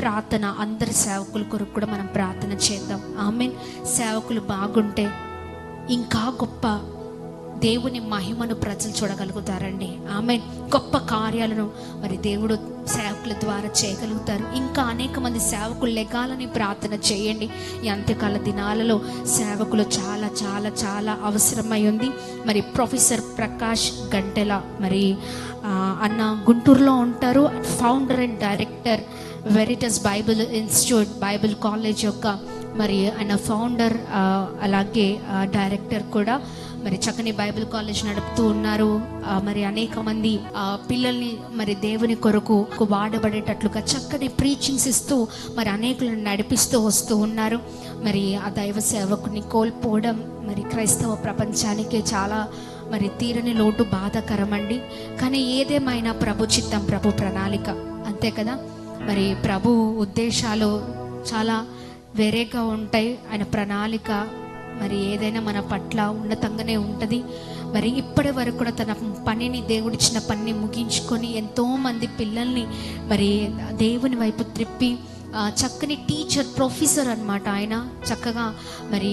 ప్రార్థన అందరి సేవకుల కొరకు కూడా మనం ప్రార్థన చేద్దాం. ఆమెన్. సేవకులు బాగుంటే ఇంకా గొప్ప దేవుని మహిమను ప్రజలు చూడగలుగుతారండి. ఆమె గొప్ప కార్యాలను మరి దేవుడు సేవకుల ద్వారా చేయగలుగుతారు. ఇంకా అనేక మంది సేవకులు లెగాలని ప్రార్థన చేయండి. ఈ అంత్యకాల దినాలలో సేవకులు చాలా చాలా చాలా అవసరమై ఉంది. మరి ప్రొఫెసర్ ప్రకాష్ గంటెల మరి అన్న గుంటూరులో ఉంటారు. Founder and director Veritas Bible Institute Bible college యొక్క మరి ఆయన ఫౌండర్ అలాగే డైరెక్టర్ కూడా మరి చక్కని బైబిల్ కాలేజ్ నడుపుతూ ఉన్నారు. మరి అనేక మంది పిల్లల్ని మరి దేవుని కొరకు వాడబడేటట్లుగా చక్కని ప్రీచింగ్స్ ఇస్తూ మరి అనేకులను నడిపిస్తూ వస్తూ ఉన్నారు. మరి ఆ దైవ సేవకుని కోల్పోవడం మరి క్రైస్తవ ప్రపంచానికే చాలా మరి తీరని లోటు బాధాకరమండి. కానీ ఏదేమైనా ప్రభు చిత్తం ప్రభు ప్రణాళిక. అంతే కదా? మరి ప్రభు ఉద్దేశాలు చాలా వేరేగా ఉంటాయి. ఆయన ప్రణాళిక మరి ఏదైనా మన పట్ల ఉన్నతంగానే ఉంటుంది. మరి ఇప్పటి వరకు కూడా తన పనిని దేవుడిచ్చిన పనిని ముగించుకొని ఎంతోమంది పిల్లల్ని మరి దేవుని వైపు త్రిప్పి చక్కని టీచర్ ప్రొఫెసర్ అనమాట ఆయన. చక్కగా మరి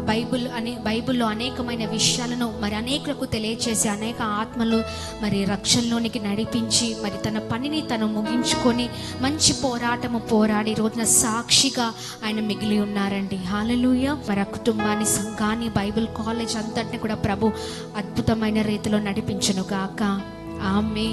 బైబుల్ బైబిల్ అనే బైబిల్లో అనేకమైన విషయాలను మరి అనేకులకు తెలియచేసి అనేక ఆత్మలు మరి రక్షణలోనికి నడిపించి మరి తన పనిని తను ముగించుకొని మంచి పోరాటము పోరాడి రోజున సాక్షిగా ఆయన మిగిలి ఉన్నారండి. హాలలుయ మరి ఆ కుటుంబాన్ని సంఘాన్ని బైబిల్ కాలేజ్ అంతటిని కూడా ప్రభు అద్భుతమైన రీతిలో నడిపించను గాక. ఆమె